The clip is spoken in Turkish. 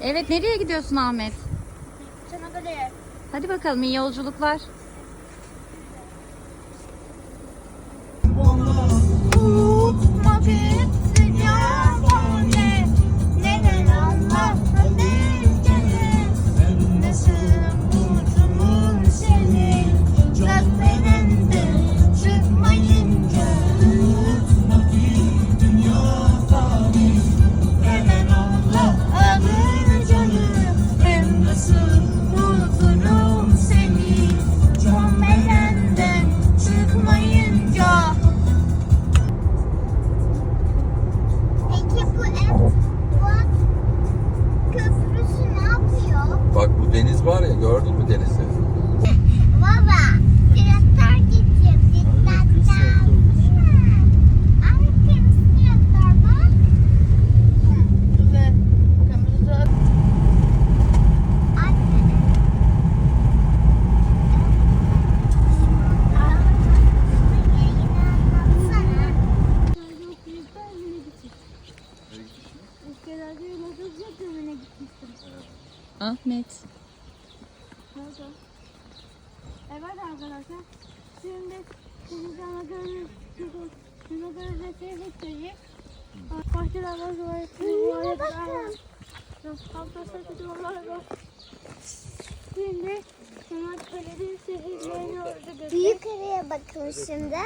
Evet nereye gidiyorsun Ahmet? Çanakkale'ye. Hadi bakalım iyi yolculuklar. Deniz var ya gördün mü denizi? Baba, direktör gidecek. Direktör. Abi kırmızı Ahmet. Evet arkadaşlar. Şimdi sana görürüz. Size görürüz. Size Bahçeler var. Haftası duvarlar var. Şimdi Çanakkale'nin şehirlerini orada göster. Yukarıya bakın şimdi.